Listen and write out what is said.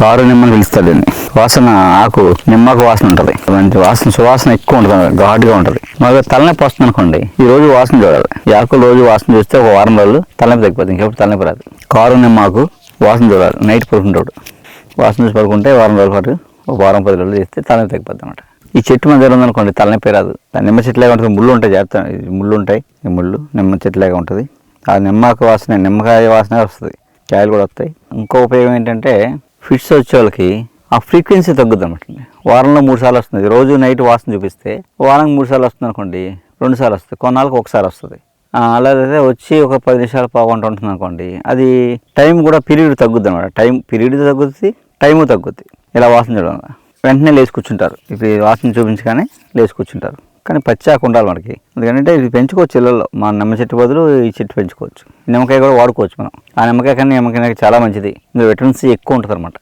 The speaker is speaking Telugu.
కారు నిమ్మని పిలుస్తాడు దీన్ని. వాసన ఆకు నిమ్మకు వాసన ఉంటుంది. మంచి వాసన సువాసన ఎక్కువ ఉంటుంది ఘాటుగా ఉంటుంది. మాకు తలనొప్పి వస్తుంది అనుకోండి ఈ రోజు వాసన చూడాలి. ఈ ఆకు రోజు వాసన చూస్తే ఒక వారం రోజులు తలనొప్పి తగ్గిపోతుంది ఇంకెప్పుడు తలనొప్పి రాదు. కారు నిమ్మకు వాసన చూడాలి నైట్ పడుకుంటాడు. వాసన చూసి పడుకుంటే వారం రోజుల పాటు ఒక వారం పది రోజులు చేస్తే తలనొప్పి తగ్గిపోద్ది అనమాట. ఈ చెట్టు మన దగ్గర ఉందనుకోండి తలనొప్పి రాదు. నిమ్మ చెట్టులాగా ఉంటుంది ముళ్ళు ఉంటాయి జాగ్రత్త ముళ్ళు ఉంటాయి ఈ ముళ్ళు నిమ్మ చెట్టులాగా ఉంటుంది. ఆ నిమ్మకు వాసన నిమ్మకాయ వాసన వస్తుంది. కాయలు కూడా వస్తాయి. ఇంకో ఉపయోగం ఏంటంటే ఫిట్స్ వచ్చే వాళ్ళకి ఆ ఫ్రీక్వెన్సీ తగ్గుద్ది అనమాట వారంలో మూడు సార్లు వస్తుంది. రోజు నైట్ వాసన చూపిస్తే వారానికి మూడు సార్లు వస్తుంది అనుకోండి రెండు సార్లు వస్తుంది. కొన్నాళ్ళకి ఒకసారి వస్తుంది. అలాగే అలాగైతే వచ్చి ఒక పది నిమిషాలు పావుగంట ఉంటుంది అనుకోండి అది టైం కూడా పీరియడ్ తగ్గుద్ది అనమాట టైం పీరియడ్ తగ్గుద్ది టైము తగ్గుద్ది. ఇలా వాసన చూడడం వెంటనే లేచి కూర్చుంటారు. ఇప్పుడు వాసన చూపించగానే లేచి కూర్చుంటారు. కానీ పచ్చాకు ఉండాలి మనకి. ఎందుకంటే ఇది పెంచుకోవచ్చు ఇళ్ళల్లో. మా నిమ్మ చెట్టు బదులు ఈ చెట్టు పెంచుకోవచ్చు. నిమ్మకాయ కూడా వాడుకోవచ్చు మనం. ఆ నిమ్మకాయ కానీ నిమ్మకాయ చాలా మంచిది. ఇందులో విటమిన్ సి ఎక్కువ ఉంటుంది అనమాట